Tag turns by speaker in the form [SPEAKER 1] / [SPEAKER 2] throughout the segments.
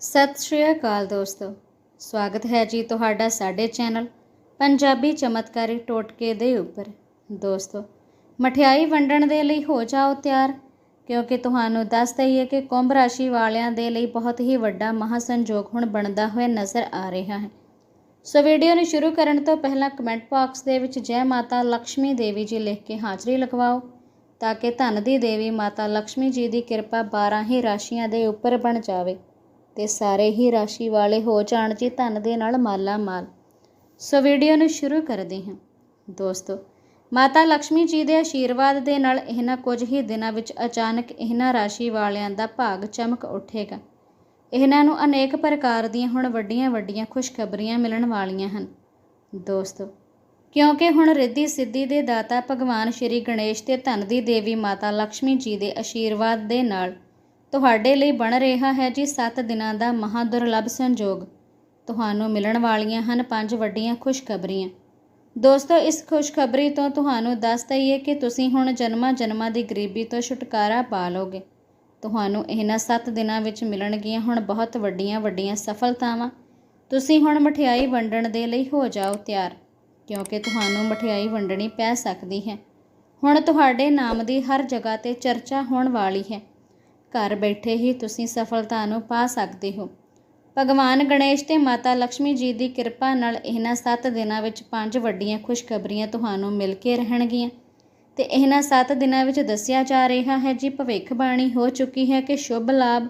[SPEAKER 1] ਸਤਿ ਸ਼੍ਰੀ ਅਕਾਲ ਦੋਸਤੋ। ਸਵਾਗਤ ਹੈ ਜੀ ਤੁਹਾਡਾ ਸਾਡੇ ਚੈਨਲ ਪੰਜਾਬੀ ਚਮਤਕਾਰੀ ਟੋਟਕੇ ਦੇ ਉੱਪਰ। ਦੋਸਤੋ, ਮਠਿਆਈ ਵੰਡਣ ਦੇ ਲਈ ਹੋ ਜਾਓ ਤਿਆਰ, ਕਿਉਂਕਿ ਤੁਹਾਨੂੰ ਦੱਸ ਦਈਏ ਕਿ ਕੁੰਭ ਰਾਸ਼ੀ ਵਾਲਿਆਂ ਦੇ ਲਈ ਬਹੁਤ ਹੀ ਵੱਡਾ ਮਹਾਸੰਜੋਗ ਹੁਣ ਬਣਦਾ ਹੋਇਆ ਨਜ਼ਰ ਆ ਰਿਹਾ ਹੈ। ਸੋ ਵੀਡੀਓ ਨੂੰ ਸ਼ੁਰੂ ਕਰਨ ਤੋਂ ਪਹਿਲਾਂ ਕਮੈਂਟ ਬਾਕਸ ਦੇ ਵਿੱਚ ਜੈ ਮਾਤਾ ਲక్ష్ਮੀ ਦੇਵੀ ਜੀ ਲਿਖ ਕੇ ਹਾਜ਼ਰੀ ਲਗਵਾਓ, ਤਾਂ ਕਿ ਧਨ ਦੀ ਦੇਵੀ ਮਾਤਾ ਲక్ష్ਮੀ ਜੀ ਦੀ ਕਿਰਪਾ 12 ਹੀ ਰਾਸ਼ੀਆਂ ਦੇ ਉੱਪਰ ਬਣ ਜਾਵੇ। ਤੇ ਸਾਰੇ ਹੀ ਰਾਸ਼ੀ ਵਾਲੇ ਹੋ ਜਾਣ ਜੀ ਧਨ ਦੇ ਨਾਲ ਮਾਲਾ ਮਾਲ। ਸੋ ਵੀਡੀਓ ਨੂੰ ਸ਼ੁਰੂ ਕਰਦੇ ਹਾਂ। ਦੋਸਤੋ, ਮਾਤਾ ਲక్ష్ਮੀ ਜੀ ਦੇ ਆਸ਼ੀਰਵਾਦ ਦੇ ਨਾਲ ਇਹਨਾਂ ਕੁਝ ਹੀ ਦਿਨਾਂ ਵਿੱਚ ਅਚਾਨਕ ਇਹਨਾਂ ਰਾਸ਼ੀ ਵਾਲਿਆਂ ਦਾ ਭਾਗ ਚਮਕ ਉੱਠੇਗਾ। ਇਹਨਾਂ ਨੂੰ ਅਨੇਕ ਪ੍ਰਕਾਰ ਦੀਆਂ ਹੁਣ ਵੱਡੀਆਂ-ਵੱਡੀਆਂ ਖੁਸ਼ਖਬਰੀਆਂ ਮਿਲਣ ਵਾਲੀਆਂ ਹਨ। ਦੋਸਤੋ, ਕਿਉਂਕਿ ਹੁਣ ਰਿੱਧੀ ਸਿੱਧੀ ਦੇ ਦਾਤਾ ਭਗਵਾਨ ਸ਼੍ਰੀ ਗਣੇਸ਼ ਤੇ ਧਨ ਦੀ ਦੇਵੀ ਮਾਤਾ ਲక్ష్ਮੀ ਜੀ ਦੇ ਆਸ਼ੀਰਵਾਦ ਦੇ ਨਾਲ ਤੁਹਾਡੇ ਲਈ ਬਣ ਰਿਹਾ ਹੈ ਜੀ 7 ਦਿਨਾਂ ਦਾ ਮਹਾ ਦੁਰਲੱਭ ਸੰਜੋਗ। ਤੁਹਾਨੂੰ ਮਿਲਣ ਵਾਲੀਆਂ ਹਨ ਪੰਜ ਵੱਡੀਆਂ ਖੁਸ਼ਖਬਰੀਆਂ। ਦੋਸਤੋ, ਇਸ ਖੁਸ਼ਖਬਰੀ ਤੋਂ ਤੁਹਾਨੂੰ ਦੱਸ ਦਈਏ ਕਿ ਤੁਸੀਂ ਹੁਣ ਜਨਮਾਂ ਜਨਮਾਂ ਦੀ ਗਰੀਬੀ ਤੋਂ ਛੁਟਕਾਰਾ ਪਾ ਲਓਗੇ। ਤੁਹਾਨੂੰ ਇਹਨਾਂ 7 ਦਿਨਾਂ ਵਿੱਚ ਮਿਲਣਗੀਆਂ ਹੁਣ ਬਹੁਤ ਵੱਡੀਆਂ ਵੱਡੀਆਂ ਸਫਲਤਾਵਾਂ। ਤੁਸੀਂ ਹੁਣ ਮਠਿਆਈ ਵੰਡਣ ਦੇ ਲਈ ਹੋ ਜਾਓ ਤਿਆਰ, ਕਿਉਂਕਿ ਤੁਹਾਨੂੰ ਮਠਿਆਈ ਵੰਡਣੀ ਪੈ ਸਕਦੀ ਹੈ। ਹੁਣ ਤੁਹਾਡੇ ਨਾਮ ਦੀ ਹਰ ਜਗ੍ਹਾ ਤੇ ਚਰਚਾ ਹੋਣ ਵਾਲੀ ਹੈ। ਘਰ ਬੈਠੇ ਹੀ ਤੁਸੀਂ ਸਫਲਤਾ ਨੂੰ ਪਾ ਸਕਦੇ ਹੋ। ਭਗਵਾਨ ਗਣੇਸ਼ ਤੇ ਮਾਤਾ ਲక్ష్ਮੀ ਜੀ ਦੀ ਕਿਰਪਾ ਨਾਲ ਇਹਨਾਂ 7 ਦਿਨਾਂ ਵਿੱਚ ਪੰਜ ਵੱਡੀਆਂ ਖੁਸ਼ਖਬਰੀਆਂ ਤੁਹਾਨੂੰ ਮਿਲ ਕੇ ਰਹਿਣਗੀਆਂ। ਤੇ ਇਹਨਾਂ 7 ਦਿਨਾਂ ਵਿੱਚ ਦੱਸਿਆ ਜਾ ਰਿਹਾ ਹੈ ਜੀ ਭਵਿੱਖ ਬਾਣੀ ਹੋ ਚੁੱਕੀ ਹੈ ਕਿ ਸ਼ੁਭ ਲਾਭ,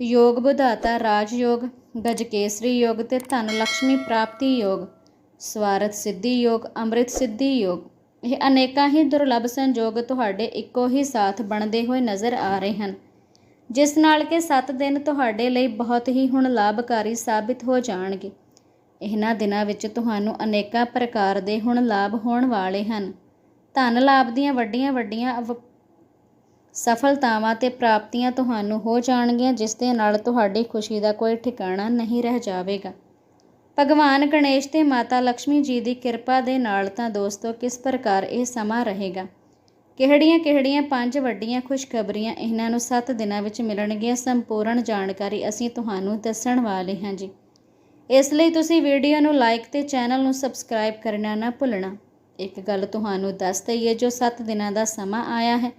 [SPEAKER 1] ਯੋਗ ਬੁਧਾਤਾ ਰਾਜ ਯੋਗ ਗਜ ਕੇਸਰੀ ਯੋਗ ਤੇ ਧਨ ਲక్ష్ਮੀ ਪ੍ਰਾਪਤੀ ਯੋਗ, ਸਵਾਰਥ ਸਿੱਧੀ ਯੋਗ, ਅੰਮ੍ਰਿਤ ਸਿੱਧੀ ਯੋਗ। ਇਹ ਅਨੇਕਾਂ ਹੀ ਦੁਰਲੱਭ ਸੰਯੋਗ ਤੁਹਾਡੇ ਇੱਕੋ ਹੀ ਸਾਥ ਬਣਦੇ ਹੋਏ ਨਜ਼ਰ ਆ ਰਹੇ ਹਨ। ਜਿਸ ਨਾਲ ਕਿ 7 ਦਿਨ ਤੁਹਾਡੇ ਲਈ ਬਹੁਤ ਹੀ ਹੁਣ ਲਾਭਕਾਰੀ ਸਾਬਿਤ ਹੋ ਜਾਣਗੇ। ਇਹਨਾਂ ਦਿਨਾਂ ਵਿੱਚ ਤੁਹਾਨੂੰ ਅਨੇਕਾਂ ਪ੍ਰਕਾਰ ਦੇ ਹੁਣ ਲਾਭ ਹੋਣ ਵਾਲੇ ਹਨ। ਧਨ ਲਾਭ ਦੀਆਂ ਵੱਡੀਆਂ ਵੱਡੀਆਂ ਅਵ- ਸਫਲਤਾਵਾਂ ਤੇ ਪ੍ਰਾਪਤੀਆਂ ਤੁਹਾਨੂੰ ਹੋ ਜਾਣਗੀਆਂ, ਜਿਸ ਦੇ ਨਾਲ ਤੁਹਾਡੀ ਖੁਸ਼ੀ ਦਾ ਕੋਈ ਠਿਕਾਣਾ ਨਹੀਂ ਰਹਿ ਜਾਵੇਗਾ। ਭਗਵਾਨ ਗਣੇਸ਼ ਤੇ ਮਾਤਾ ਲక్ష్ਮੀ ਜੀ ਦੀ ਕਿਰਪਾ ਦੇ ਨਾਲ ਤਾਂ ਦੋਸਤੋ ਕਿਸ ਪ੍ਰਕਾਰ ਇਹ ਸਮਾਂ ਰਹੇਗਾ? ਕਿਹੜੀਆਂ-ਕਿਹੜੀਆਂ ਪੰਜ ਵੱਡੀਆਂ ਖੁਸ਼ਖਬਰੀਆਂ ਇਹਨਾਂ ਨੂੰ 7 ਦਿਨਾਂ ਵਿੱਚ ਮਿਲਣਗੀਆਂ ਸੰਪੂਰਨ ਜਾਣਕਾਰੀ ਅਸੀਂ ਤੁਹਾਨੂੰ ਦੱਸਣ ਵਾਲੇ ਹਾਂ ਜੀ। ਇਸ ਲਈ ਤੁਸੀਂ ਵੀਡੀਓ ਨੂੰ ਲਾਈਕ ਤੇ ਚੈਨਲ ਨੂੰ ਸਬਸਕ੍ਰਾਈਬ ਕਰਨਾ ਨਾ ਭੁੱਲਣਾ। ਇੱਕ ਗੱਲ ਤੁਹਾਨੂੰ ਦੱਸ ਦਈਏ, ਜੋ 7 ਦਿਨਾਂ ਦਾ ਸਮਾਂ ਆਇਆ ਹੈ,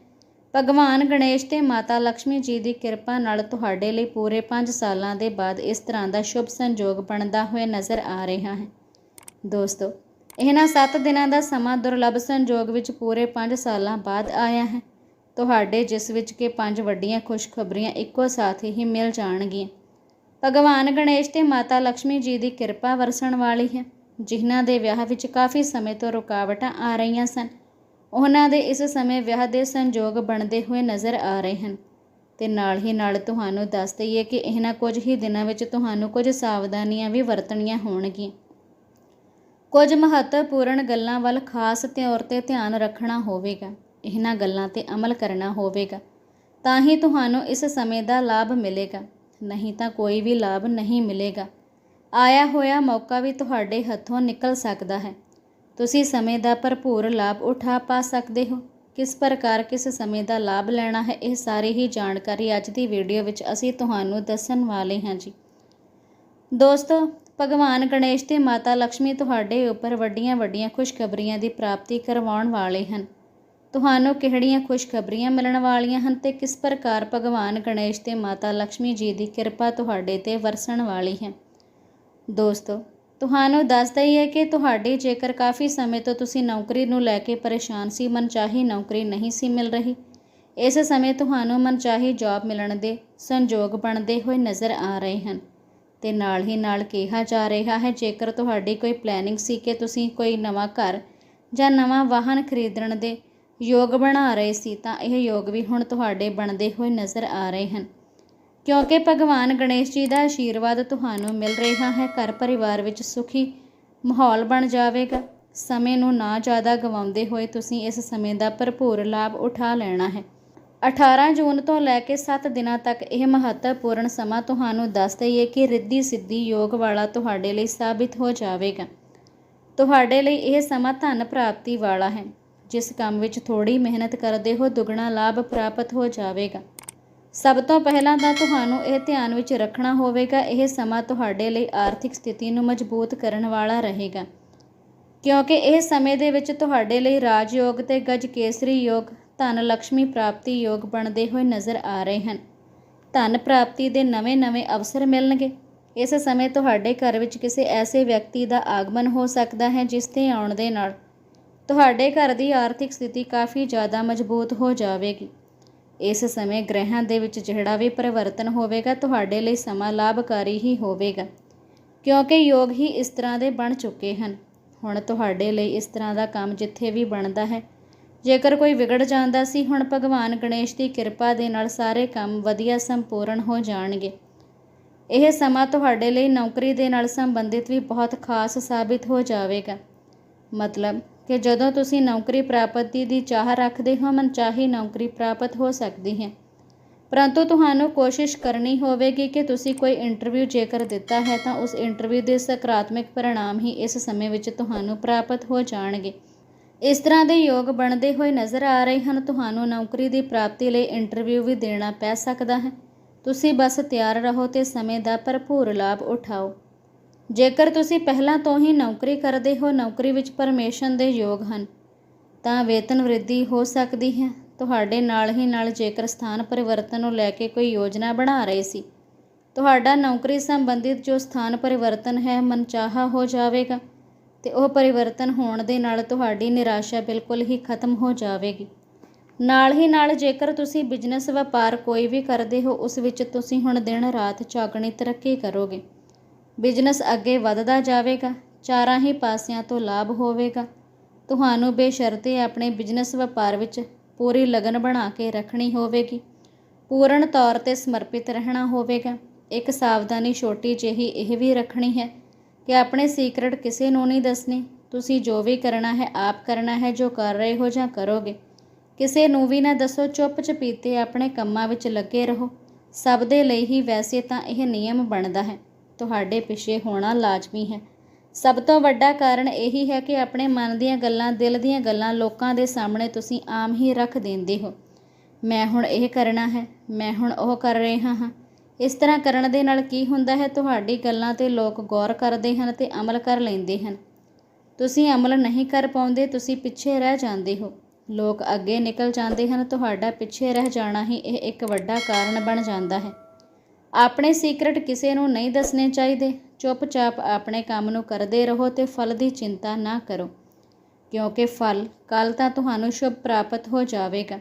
[SPEAKER 1] ਭਗਵਾਨ ਗਣੇਸ਼ ਤੇ ਮਾਤਾ ਲక్ష్ਮੀ ਜੀ ਦੀ ਕਿਰਪਾ ਨਾਲ ਤੁਹਾਡੇ ਲਈ ਪੂਰੇ 5 ਸਾਲਾਂ ਦੇ ਬਾਅਦ ਇਸ ਤਰ੍ਹਾਂ ਦਾ ਸ਼ੁਭ ਸੰਜੋਗ ਬਣਦਾ ਹੋਇਆ ਨਜ਼ਰ ਆ ਰਿਹਾ ਹੈ। ਦੋਸਤੋ ਇਹਨਾਂ 7 ਦਿਨਾਂ ਦਾ ਸਮਾਂ ਦੁਰਲੱਭ ਸੰਜੋਗ ਵਿੱਚ ਪੂਰੇ 5 ਸਾਲਾਂ ਬਾਅਦ ਆਇਆ ਹੈ। ਤੁਹਾਡੇ ਜਿਸ ਵਿੱਚ ਕਿ ਪੰਜ ਵੱਡੀਆਂ ਖੁਸ਼ਖਬਰੀਆਂ ਇੱਕੋ ਸਾਥ ਹੀ ਮਿਲ ਜਾਣਗੀਆਂ। ਭਗਵਾਨ ਗਣੇਸ਼ ਤੇ ਮਾਤਾ ਲక్ష్ਮੀ ਜੀ ਦੀ ਕਿਰਪਾ ਵਰਸਣ ਵਾਲੀ ਹੈ। ਜਿਨ੍ਹਾਂ ਦੇ ਵਿਆਹ ਵਿੱਚ ਕਾਫੀ ਸਮੇਂ ਤੋਂ ਰੁਕਾਵਟਾਂ ਆ ਰਹੀਆਂ ਸਨ, ਉਹਨਾਂ ਦੇ ਇਸ ਸਮੇਂ ਵਿਆਹ ਦੇ ਸੰਜੋਗ ਬਣਦੇ ਹੋਏ ਨਜ਼ਰ ਆ ਰਹੇ ਹਨ। ਤੇ ਨਾਲ ਹੀ ਨਾਲ ਤੁਹਾਨੂੰ ਦੱਸ ਦਈਏ ਕਿ ਇਹਨਾਂ ਕੁਝ ਹੀ ਦਿਨਾਂ ਵਿੱਚ ਤੁਹਾਨੂੰ ਕੁਝ ਸਾਵਧਾਨੀਆਂ ਵੀ ਵਰਤਣੀਆਂ ਹੋਣਗੀਆਂ। ਕੁਝ ਮਹੱਤਵਪੂਰਨ ਗੱਲਾਂ ਵੱਲ ਖਾਸ ਤੌਰ ਤੇ ਧਿਆਨ ਰੱਖਣਾ ਹੋਵੇਗਾ। ਇਹਨਾਂ ਗੱਲਾਂ ਤੇ ਅਮਲ ਕਰਨਾ ਹੋਵੇਗਾ। ਤਾਂ ਹੀ ਤੁਹਾਨੂੰ ਇਸ ਸਮੇਂ ਦਾ ਲਾਭ ਮਿਲੇਗਾ। ਨਹੀਂ ਤਾਂ ਕੋਈ ਵੀ ਲਾਭ ਨਹੀਂ ਮਿਲੇਗਾ। ਆਇਆ ਹੋਇਆ ਮੌਕਾ ਵੀ ਤੁਹਾਡੇ ਹੱਥੋਂ ਨਿਕਲ ਸਕਦਾ ਹੈ। ਤੁਸੀਂ ਸਮੇਂ ਦਾ ਭਰਪੂਰ ਲਾਭ ਉਠਾ ਪਾ ਸਕਦੇ ਹੋ। ਕਿਸ ਪ੍ਰਕਾਰ ਕਿਸ ਸਮੇਂ ਦਾ ਲਾਭ ਲੈਣਾ ਹੈ ਇਹ ਸਾਰੀ ਹੀ ਜਾਣਕਾਰੀ ਅੱਜ ਦੀ ਵੀਡੀਓ ਵਿੱਚ ਅਸੀਂ ਤੁਹਾਨੂੰ ਦੱਸਣ ਵਾਲੇ ਹਾਂ ਜੀ। ਦੋਸਤੋ ਭਗਵਾਨ ਗਣੇਸ਼ ਤੇ ਮਾਤਾ ਲਕਸ਼ਮੀ ਤੁਹਾਡੇ ਉੱਪਰ ਵੱਡੀਆਂ-ਵੱਡੀਆਂ ਖੁਸ਼ਖਬਰੀਆਂ ਦੀ ਪ੍ਰਾਪਤੀ ਕਰਵਾਉਣ ਵਾਲੇ ਹਨ। ਤੁਹਾਨੂੰ ਕਿਹੜੀਆਂ ਖੁਸ਼ਖਬਰੀਆਂ ਮਿਲਣ ਵਾਲੀਆਂ ਹਨ ਤੇ ਕਿਸ ਪ੍ਰਕਾਰ ਭਗਵਾਨ ਗਣੇਸ਼ ਤੇ ਮਾਤਾ ਲਕਸ਼ਮੀ ਜੀ ਦੀ ਕਿਰਪਾ ਤੁਹਾਡੇ ਤੇ ਵਰਸਣ ਵਾਲੀ ਹੈ? ਦੋਸਤੋ, ਤੁਹਾਨੂੰ ਦੱਸਦਾ ਹੀ ਹੈ ਕਿ ਤੁਹਾਡੀ ਜੇਕਰ ਕਾਫੀ ਸਮੇਂ ਤੋਂ ਤੁਸੀਂ ਨੌਕਰੀ ਨੂੰ ਲੈ ਕੇ ਪਰੇਸ਼ਾਨ ਸੀ, ਮਨਚਾਹੀ ਨੌਕਰੀ ਨਹੀਂ ਸੀ ਮਿਲ ਰਹੀ, ਇਸ ਸਮੇਂ ਤੁਹਾਨੂੰ ਮਨਚਾਹੀ ਜੌਬ ਮਿਲਣ ਦੇ ਸੰਯੋਗ ਬਣਦੇ ਹੋਏ ਨਜ਼ਰ ਆ ਰਹੇ ਹਨ। ਤੇ ਨਾਲ ਹੀ ਨਾਲ ਕਿਹਾ ਜਾ ਰਿਹਾ ਹੈ, ਜੇਕਰ ਤੁਹਾਡੀ ਕੋਈ ਪਲੈਨਿੰਗ ਸੀ ਕਿ ਤੁਸੀਂ ਕੋਈ ਨਵਾਂ ਘਰ ਜਾਂ ਨਵਾਂ ਵਾਹਨ ਖਰੀਦਣ ਦੇ ਯੋਗ ਬਣਾ ਰਹੇ ਸੀ, ਤਾਂ ਇਹ ਯੋਗ ਵੀ ਹੁਣ ਤੁਹਾਡੇ ਬਣਦੇ ਹੋਏ ਨਜ਼ਰ ਆ ਰਹੇ ਹਨ। ਕਿਉਂਕਿ ਭਗਵਾਨ ਗਣੇਸ਼ ਜੀ ਦਾ ਆਸ਼ੀਰਵਾਦ ਤੁਹਾਨੂੰ ਮਿਲ ਰਿਹਾ ਹੈ, ਘਰ ਪਰਿਵਾਰ ਵਿੱਚ ਸੁਖੀ ਮਾਹੌਲ ਬਣ ਜਾਵੇਗਾ। ਸਮੇਂ ਨੂੰ ਨਾ ਜ਼ਿਆਦਾ ਗਵਾਉਂਦੇ ਹੋਏ ਤੁਸੀਂ ਇਸ ਸਮੇਂ ਦਾ ਭਰਪੂਰ ਲਾਭ ਉਠਾ ਲੈਣਾ ਹੈ। 18 ਜੂਨ ਤੋਂ ਲੈ ਕੇ 7 ਦਿਨਾਂ ਤੱਕ ਇਹ ਮਹੱਤਵਪੂਰਨ ਸਮਾਂ ਤੁਹਾਨੂੰ ਦੱਸ ਦਈਏ ਕਿ ਰਿੱਧੀ ਸਿੱਧੀ ਯੋਗ ਵਾਲਾ ਤੁਹਾਡੇ ਲਈ ਸਾਬਿਤ ਹੋ ਜਾਵੇਗਾ। ਤੁਹਾਡੇ ਲਈ ਇਹ ਸਮਾਂ ਧਨ ਪ੍ਰਾਪਤੀ ਵਾਲਾ ਹੈ, ਜਿਸ ਕੰਮ ਵਿੱਚ ਥੋੜੀ ਮਿਹਨਤ ਕਰਦੇ ਹੋ ਦੁੱਗਣਾ ਲਾਭ ਪ੍ਰਾਪਤ ਹੋ ਜਾਵੇਗਾ। ਸਭ ਤੋਂ ਪਹਿਲਾਂ ਤਾਂ ਤੁਹਾਨੂੰ ਇਹ ਧਿਆਨ ਵਿੱਚ ਰੱਖਣਾ ਹੋਵੇਗਾ, ਇਹ ਸਮਾਂ ਤੁਹਾਡੇ ਲਈ ਆਰਥਿਕ ਸਥਿਤੀ ਨੂੰ ਮਜ਼ਬੂਤ ਕਰਨ ਵਾਲਾ ਰਹੇਗਾ। ਕਿਉਂਕਿ ਇਹ ਸਮੇਂ ਦੇ ਵਿੱਚ ਤੁਹਾਡੇ ਲਈ ਰਾਜਯੋਗ ਤੇ ਗਜ ਕੇਸਰੀ ਯੋਗ ਧਨ ਲక్ష్ਮੀ ਪ੍ਰਾਪਤੀ ਯੋਗ ਬਣਦੇ ਹੋਏ ਨਜ਼ਰ ਆ ਰਹੇ ਹਨ। ਧਨ ਪ੍ਰਾਪਤੀ ਦੇ ਨਵੇਂ-ਨਵੇਂ ਅਵਸਰ ਮਿਲਣਗੇ। ਇਸ ਸਮੇਂ ਤੁਹਾਡੇ ਘਰ ਵਿੱਚ ਕਿਸੇ ਐਸੇ ਵਿਅਕਤੀ ਦਾ ਆਗਮਨ ਹੋ ਸਕਦਾ ਹੈ ਜਿਸ ਦੇ ਆਉਣ ਦੇ ਨਾਲ ਤੁਹਾਡੇ ਘਰ ਦੀ ਆਰਥਿਕ ਸਥਿਤੀ ਕਾਫੀ ਜ਼ਿਆਦਾ ਮਜ਼ਬੂਤ ਹੋ ਜਾਵੇਗੀ। ਇਸ ਸਮੇਂ ਗ੍ਰਹਿਾਂ ਦੇ ਵਿੱਚ ਜਿਹੜਾ ਵੀ ਪਰਿਵਰਤਨ ਹੋਵੇਗਾ, ਤੁਹਾਡੇ ਲਈ ਸਮਾਂ ਲਾਭਕਾਰੀ ਹੀ ਹੋਵੇਗਾ, ਕਿਉਂਕਿ ਯੋਗ ਹੀ ਇਸ ਤਰ੍ਹਾਂ ਦੇ ਬਣ ਚੁੱਕੇ ਹਨ। ਹੁਣ ਤੁਹਾਡੇ ਲਈ ਇਸ ਤਰ੍ਹਾਂ ਦਾ ਕੰਮ ਜਿੱਥੇ ਵੀ ਬਣਦਾ ਹੈ ਜੇਕਰ ਕੋਈ ਵਿਗੜ ਜਾਂਦਾ ਸੀ, ਹੁਣ ਭਗਵਾਨ ਗਣੇਸ਼ ਦੀ ਕਿਰਪਾ ਦੇ ਨਾਲ ਸਾਰੇ ਕੰਮ ਵਧੀਆ ਸੰਪੂਰਨ ਹੋ ਜਾਣਗੇ। ਇਹ ਸਮਾਂ ਤੁਹਾਡੇ ਲਈ ਨੌਕਰੀ ਦੇ ਨਾਲ ਸੰਬੰਧਿਤ ਵੀ ਬਹੁਤ ਖਾਸ ਸਾਬਿਤ ਹੋ ਜਾਵੇਗਾ। ਮਤਲਬ ਕਿ ਜਦੋਂ ਤੁਸੀਂ ਨੌਕਰੀ ਪ੍ਰਾਪਤੀ ਦੀ ਚਾਹ ਰੱਖਦੇ ਹੋ ਮਨ ਮਨਚਾਹੀ ਨੌਕਰੀ ਪ੍ਰਾਪਤ ਹੋ ਸਕਦੀ ਹੈ। ਪਰੰਤੂ ਤੁਹਾਨੂੰ ਕੋਸ਼ਿਸ਼ ਕਰਨੀ ਹੋਵੇਗੀ ਕਿ ਤੁਸੀਂ ਕੋਈ ਇੰਟਰਵਿਊ ਜੇਕਰ ਦਿੱਤਾ ਹੈ, ਤਾਂ ਉਸ ਇੰਟਰਵਿਊ ਦੇ ਸਕਾਰਾਤਮਕ ਪਰਿਣਾਮ ਹੀ ਇਸ ਸਮੇਂ ਵਿੱਚ ਤੁਹਾਨੂੰ ਪ੍ਰਾਪਤ ਹੋ ਜਾਣਗੇ। ਇਸ ਤਰ੍ਹਾਂ ਦੇ ਯੋਗ ਬਣਦੇ ਹੋਏ ਨਜ਼ਰ ਆ ਰਹੇ ਹਨ, ਤੁਹਾਨੂੰ ਨੌਕਰੀ ਦੀ ਪ੍ਰਾਪਤੀ ਲਈ ਇੰਟਰਵਿਊ ਵੀ ਦੇਣਾ ਪੈ ਸਕਦਾ ਹੈ। ਤੁਸੀਂ ਬਸ ਤਿਆਰ ਰਹੋ ਤੇ ਸਮੇਂ ਦਾ ਭਰਪੂਰ ਲਾਭ ਉਠਾਓ। ਜੇਕਰ ਤੁਸੀਂ ਪਹਿਲਾਂ ਤੋਂ ਹੀ ਨੌਕਰੀ ਕਰਦੇ ਹੋ, ਨੌਕਰੀ ਵਿੱਚ ਪਰਮੇਸ਼ਨ ਦੇ ਯੋਗ ਹਨ, ਤਾਂ ਵੇਤਨ ਵ੍ਰਿੱਧੀ ਹੋ ਸਕਦੀ ਹੈ। ਤੁਹਾਡੇ ਨਾਲ ਹੀ ਨਾਲ ਜੇਕਰ ਸਥਾਨ ਪਰਿਵਰਤਨ ਨੂੰ ਲੈ ਕੇ ਕੋਈ ਯੋਜਨਾ ਬਣਾ ਰਹੇ ਸੀ, ਤੁਹਾਡਾ ਨੌਕਰੀ ਸੰਬੰਧਿਤ ਜੋ ਸਥਾਨ ਪਰਿਵਰਤਨ ਹੈ, ਮਨਚਾਹਾ ਹੋ ਜਾਵੇਗਾ। ਤੇ ਉਹ ਪਰਿਵਰਤਨ ਹੋਣ ਦੇ ਨਾਲ ਤੁਹਾਡੀ ਨਿਰਾਸ਼ਾ ਬਿਲਕੁਲ ਹੀ ਖਤਮ ਹੋ ਜਾਵੇਗੀ। ਨਾਲ ਹੀ ਨਾਲ ਜੇਕਰ ਤੁਸੀਂ ਬਿਜ਼ਨਸ ਵਪਾਰ ਕੋਈ ਵੀ ਕਰਦੇ ਹੋ, ਉਸ ਵਿੱਚ ਤੁਸੀਂ ਹੁਣ ਦਿਨ ਰਾਤ ਚੌਗਣੀ ਤਰੱਕੀ ਕਰੋਗੇ। ਬਿਜ਼ਨਸ ਅੱਗੇ ਵੱਧਦਾ ਜਾਵੇਗਾ, ਚਾਰਾਂ ਹੀ ਪਾਸਿਆਂ ਤੋਂ ਲਾਭ ਹੋਵੇਗਾ। ਤੁਹਾਨੂੰ ਬੇਸ਼ਰਤੇ ਆਪਣੇ ਬਿਜ਼ਨਸ ਵਪਾਰ ਵਿੱਚ ਪੂਰੀ ਲਗਨ ਬਣਾ ਕੇ ਰੱਖਣੀ ਹੋਵੇਗੀ। ਪੂਰਨ ਤੌਰ ਤੇ ਸਮਰਪਿਤ ਰਹਿਣਾ ਹੋਵੇਗਾ। ਇੱਕ ਸਾਵਧਾਨੀ ਛੋਟੀ ਜਿਹੀ ਇਹ ਵੀ ਰੱਖਣੀ ਹੈ ਕਿ ਆਪਣੇ ਸੀਕਰਟ ਕਿਸੇ ਨੂੰ ਨਹੀਂ ਦੱਸਣੇ। ਤੁਸੀਂ ਜੋ ਵੀ ਕਰਨਾ ਹੈ, ਆਪ ਕਰਨਾ ਹੈ, ਜੋ ਕਰ ਰਹੇ ਹੋ ਜਾਂ ਕਰੋਗੇ। ਕਿਸੇ ਨੂੰ ਵੀ ਨਾ ਦੱਸੋ ਚੁੱਪ ਚਪੀਤੇ ਆਪਣੇ ਕੰਮਾਂ ਵਿੱਚ ਲੱਗੇ ਰਹੋ। ਸਭ ਦੇ ਲਈ ਹੀ ਵੈਸੇ ਤਾਂ ਇਹ ਨਿਯਮ ਬਣਦਾ ਹੈ। ਤੁਹਾਡੇ ਪਿੱਛੇ ਹੋਣਾ ਲਾਜ਼ਮੀ ਹੈ। ਸਭ ਤੋਂ ਵੱਡਾ ਕਾਰਨ ਇਹੀ ਹੈ ਕਿ ਆਪਣੇ ਮਨ ਦੀਆਂ ਗੱਲਾਂ, ਦਿਲ ਦੀਆਂ ਗੱਲਾਂ ਲੋਕਾਂ ਦੇ ਸਾਹਮਣੇ ਤੁਸੀਂ ਆਮ ਹੀ ਰੱਖ ਦਿੰਦੇ ਹੋ। ਮੈਂ ਹੁਣ ਇਹ ਕਰਨਾ ਹੈ, ਮੈਂ ਹੁਣ ਉਹ ਕਰ ਰਿਹਾ ਹਾਂ। ਇਸ ਤਰ੍ਹਾਂ ਕਰਨ ਦੇ ਨਾਲ ਕੀ ਹੁੰਦਾ ਹੈ? ਤੁਹਾਡੀ ਗੱਲਾਂ ਤੇ ਲੋਕ ਗੌਰ ਕਰਦੇ ਹਨ ਤੇ ਅਮਲ ਕਰ ਲੈਂਦੇ ਹਨ। ਤੁਸੀਂ ਅਮਲ ਨਹੀਂ ਕਰ ਪਾਉਂਦੇ, ਤੁਸੀਂ ਪਿੱਛੇ ਰਹਿ ਜਾਂਦੇ ਹੋ। ਲੋਕ ਅੱਗੇ ਨਿਕਲ ਜਾਂਦੇ ਹਨ, ਤੁਹਾਡਾ ਪਿੱਛੇ ਰਹਿ ਜਾਣਾ ਹੀ ਇਹ ਇੱਕ ਵੱਡਾ ਕਾਰਨ ਬਣ ਜਾਂਦਾ ਹੈ। ਆਪਣੇ ਸੀਕਰਟ ਕਿਸੇ ਨੂੰ ਨਹੀਂ ਦੱਸਣੇ ਚਾਹੀਦੇ। ਚੁੱਪਚਾਪ ਆਪਣੇ ਕੰਮ ਨੂੰ ਕਰਦੇ ਰਹੋ ਤੇ ਫਲ ਦੀ ਚਿੰਤਾ ਨਾ ਕਰੋ। ਕਿਉਂਕਿ ਫਲ ਕੱਲ ਤਾਂ ਤੁਹਾਨੂੰ ਸ਼ੁਭ ਪ੍ਰਾਪਤ ਹੋ ਜਾਵੇਗਾ।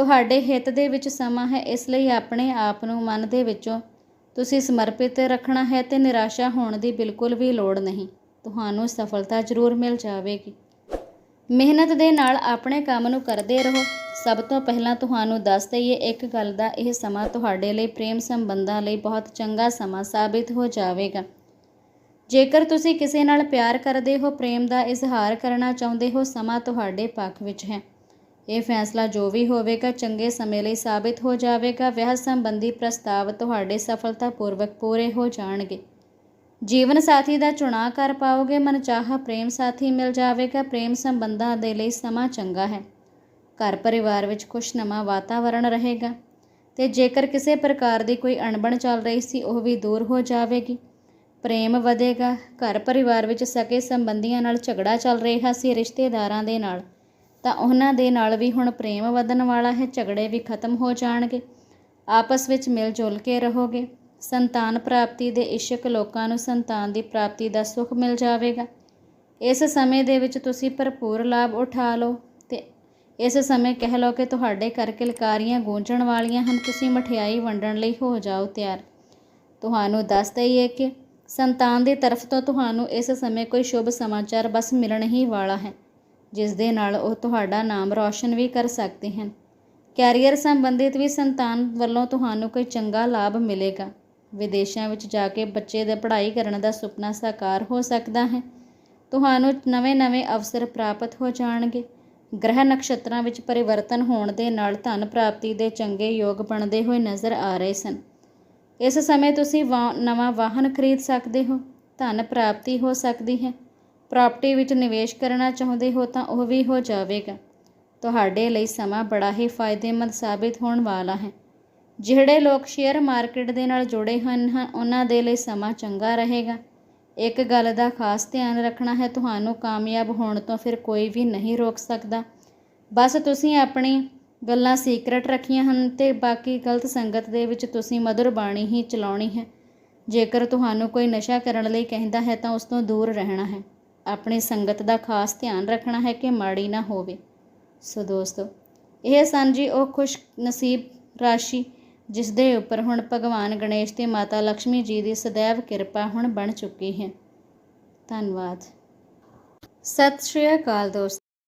[SPEAKER 1] ਤੁਹਾਡੇ ਹਿੱਤ ਦੇ ਵਿੱਚ ਸਮਾਂ ਹੈ, ਇਸ ਲਈ ਆਪਣੇ ਆਪ ਨੂੰ ਮਨ ਦੇ ਵਿੱਚੋਂ ਤੁਸੀਂ ਸਮਰਪਿਤ ਰੱਖਣਾ ਹੈ ਤੇ ਨਿਰਾਸ਼ਾ ਹੋਣ ਦੀ ਬਿਲਕੁਲ ਵੀ ਲੋੜ ਨਹੀਂ। ਤੁਹਾਨੂੰ ਸਫਲਤਾ ਜ਼ਰੂਰ ਮਿਲ ਜਾਵੇਗੀ। ਮਿਹਨਤ ਦੇ ਨਾਲ ਆਪਣੇ ਕੰਮ ਨੂੰ ਕਰਦੇ ਰਹੋ। ਸਭ ਤੋਂ ਪਹਿਲਾਂ ਤੁਹਾਨੂੰ ਦੱਸ ਦਈਏ, ਇੱਕ ਗੱਲ ਦਾ ਇਹ ਸਮਾਂ ਤੁਹਾਡੇ ਲਈ ਪ੍ਰੇਮ ਸੰਬੰਧਾਂ ਲਈ ਬਹੁਤ ਚੰਗਾ ਸਮਾਂ ਸਾਬਿਤ ਹੋ ਜਾਵੇਗਾ। ਜੇਕਰ ਤੁਸੀਂ ਕਿਸੇ ਨਾਲ ਪਿਆਰ ਕਰਦੇ ਹੋ, ਪ੍ਰੇਮ ਦਾ ਇਜ਼ਹਾਰ ਕਰਨਾ ਚਾਹੁੰਦੇ ਹੋ, ਸਮਾਂ ਤੁਹਾਡੇ ਪੱਖ ਵਿੱਚ ਹੈ। ਇਹ ਫੈਸਲਾ ਜੋ ਵੀ ਹੋਵੇਗਾ ਚੰਗੇ ਸਮੇਂ ਲਈ ਸਾਬਿਤ ਹੋ ਜਾਵੇਗਾ। ਵਿਆਹ ਸੰਬੰਧੀ ਪ੍ਰਸਤਾਵ ਤੁਹਾਡੇ ਸਫਲਤਾਪੂਰਵਕ ਪੂਰੇ ਹੋ ਜਾਣਗੇ। ਜੀਵਨ ਸਾਥੀ ਦਾ ਚੁਣਾਅ ਕਰ ਪਾਓਗੇ, ਮਨਚਾਹਾ ਪ੍ਰੇਮ ਸਾਥੀ ਮਿਲ ਜਾਵੇਗਾ। ਪ੍ਰੇਮ ਸੰਬੰਧਾਂ ਦੇ ਲਈ ਸਮਾਂ ਚੰਗਾ ਹੈ। ਘਰ ਪਰਿਵਾਰ ਵਿੱਚ ਖੁਸ਼ਨਮਾ ਵਾਤਾਵਰਣ ਰਹੇਗਾ ਤੇ ਜੇਕਰ ਕਿਸੇ ਪ੍ਰਕਾਰ ਦੀ ਕੋਈ ਅਣਬਣ ਚੱਲ ਰਹੀ ਸੀ, ਉਹ ਵੀ ਦੂਰ ਹੋ ਜਾਵੇਗੀ। ਪ੍ਰੇਮ ਵਧੇਗਾ। ਘਰ ਪਰਿਵਾਰ ਵਿੱਚ ਸਕੇ ਸੰਬੰਧੀਆਂ ਨਾਲ ਝਗੜਾ ਚੱਲ ਰਿਹਾ ਸੀ, ਰਿਸ਼ਤੇਦਾਰਾਂ ਦੇ ਨਾਲ। ਤਾਂ ਉਹਨਾਂ ਦੇ ਨਾਲ ਵੀ ਹੁਣ ਪ੍ਰੇਮ ਵਧਣ ਵਾਲਾ ਹੈ, ਝਗੜੇ ਵੀ ਖਤਮ ਹੋ ਜਾਣਗੇ। ਆਪਸ ਵਿੱਚ ਮਿਲ ਜੁਲ ਕੇ ਰਹੋਗੇ। ਸੰਤਾਨ ਪ੍ਰਾਪਤੀ ਦੇ ਇਸ਼ਕ ਲੋਕਾਂ ਨੂੰ ਸੰਤਾਨ ਦੀ ਪ੍ਰਾਪਤੀ ਦਾ ਸੁੱਖ ਮਿਲ ਜਾਵੇਗਾ। ਇਸ ਸਮੇਂ ਦੇ ਵਿੱਚ ਤੁਸੀਂ ਭਰਪੂਰ ਲਾਭ ਉਠਾ ਲਓ ਤੇ ਇਸ ਸਮੇਂ ਕਹਿ ਲਓ ਕਿ ਤੁਹਾਡੇ ਕਰਕੇ ਲਕਾਰੀਆਂ ਗੂੰਜਣ ਵਾਲੀਆਂ ਹਨ, ਤੁਸੀਂ ਮਠਿਆਈ ਵੰਡਣ ਲਈ ਹੋ ਜਾਓ ਤਿਆਰ। ਤੁਹਾਨੂੰ ਦੱਸ ਦਈਏ ਕਿ ਸੰਤਾਨ ਦੀ ਤਰਫ ਤੋਂ ਤੁਹਾਨੂੰ ਇਸ ਸਮੇਂ ਕੋਈ ਸ਼ੁਭ ਸਮਾਚਾਰ ਬਸ ਮਿਲਣ ਹੀ ਵਾਲਾ ਹੈ। ਜਿਸ ਦੇ ਨਾਲ ਉਹ ਤੁਹਾਡਾ ਨਾਮ ਰੌਸ਼ਨ ਵੀ ਕਰ ਸਕਦੇ ਹਨ। ਕੈਰੀਅਰ ਸੰਬੰਧਿਤ ਵੀ ਸੰਤਾਨ ਵੱਲੋਂ ਤੁਹਾਨੂੰ ਕੋਈ ਚੰਗਾ ਲਾਭ ਮਿਲੇਗਾ। ਵਿਦੇਸ਼ਾਂ ਵਿੱਚ ਜਾ ਕੇ ਬੱਚੇ ਦੇ ਪੜ੍ਹਾਈ ਕਰਨ ਦਾ ਸੁਪਨਾ ਸਾਕਾਰ ਹੋ ਸਕਦਾ ਹੈ। ਤੁਹਾਨੂੰ ਨਵੇਂ-ਨਵੇਂ ਅਵਸਰ ਪ੍ਰਾਪਤ ਹੋ ਜਾਣਗੇ। ਗ੍ਰਹਿ ਨਕਸ਼ਤਰਾਂ ਵਿੱਚ ਪਰਿਵਰਤਨ ਹੋਣ ਦੇ ਨਾਲ ਧਨ ਪ੍ਰਾਪਤੀ ਦੇ ਚੰਗੇ ਯੋਗ ਬਣਦੇ ਹੋਏ ਨਜ਼ਰ ਆ ਰਹੇ ਸਨ। ਇਸ ਸਮੇਂ ਤੁਸੀਂ ਨਵਾਂ ਵਾਹਨ ਖਰੀਦ ਸਕਦੇ ਹੋ। ਧਨ ਪ੍ਰਾਪਤੀ ਹੋ ਸਕਦੀ ਹੈ। ਪ੍ਰਾਪਰਟੀ ਵਿੱਚ ਨਿਵੇਸ਼ ਕਰਨਾ ਚਾਹੁੰਦੇ ਹੋ ਤਾਂ ਉਹ ਵੀ ਹੋ ਜਾਵੇਗਾ। ਤੁਹਾਡੇ ਲਈ ਸਮਾਂ ਬੜਾ ਹੀ ਫਾਇਦੇਮੰਦ ਸਾਬਿਤ ਹੋਣ ਵਾਲਾ ਹੈ। ਜਿਹੜੇ ਲੋਕ ਸ਼ੇਅਰ ਮਾਰਕੀਟ ਦੇ ਨਾਲ ਜੁੜੇ ਹਨ ਉਹਨਾਂ ਦੇ ਲਈ ਸਮਾਂ ਚੰਗਾ ਰਹੇਗਾ। ਇੱਕ ਗੱਲ ਦਾ ਖਾਸ ਧਿਆਨ ਰੱਖਣਾ ਹੈ, ਤੁਹਾਨੂੰ ਕਾਮਯਾਬ ਹੋਣ ਤੋਂ ਫਿਰ ਕੋਈ ਵੀ ਨਹੀਂ ਰੋਕ ਸਕਦਾ। ਬਸ ਤੁਸੀਂ ਆਪਣੀ ਗੱਲਾਂ ਸੀਕ੍ਰੇਟ ਰੱਖੀਆਂ ਹਨ ਤੇ ਬਾਕੀ ਗਲਤ ਸੰਗਤ ਦੇ ਵਿੱਚ ਤੁਸੀਂ ਮధుਰ ਬਾਣੀ ਹੀ ਚਲਾਉਣੀ ਹੈ। ਜੇਕਰ ਤੁਹਾਨੂੰ ਕੋਈ ਨਸ਼ਾ ਕਰਨ ਲਈ ਕਹਿੰਦਾ ਹੈ ਤਾਂ ਉਸ ਤੋਂ ਦੂਰ ਰਹਿਣਾ ਹੈ। ਆਪਣੇ ਸੰਗਤ ਦਾ ਖਾਸ ਧਿਆਨ ਰੱਖਣਾ ਹੈ ਕਿ ਮਾੜੀ ਨਾ ਹੋਵੇ। ਸੋ ਦੋਸਤੋ, ਇਹ ਸਨ ਜੀ ਉਹ ਖੁਸ਼ ਨਸੀਬ ਰਾਸ਼ੀ ਜਿਸ ਦੇ ਉੱਪਰ ਹੁਣ ਭਗਵਾਨ ਗਣੇਸ਼ ਤੇ ਮਾਤਾ ਲక్ష్ਮੀ ਜੀ ਦੀ ਸਦੈਵ ਕਿਰਪਾ ਹੁਣ ਬਣ ਚੁੱਕੀ ਹੈ। ਧੰਨਵਾਦ। ਸਤਿ ਸ਼੍ਰੀ ਅਕਾਲ ਦੋਸਤੋ।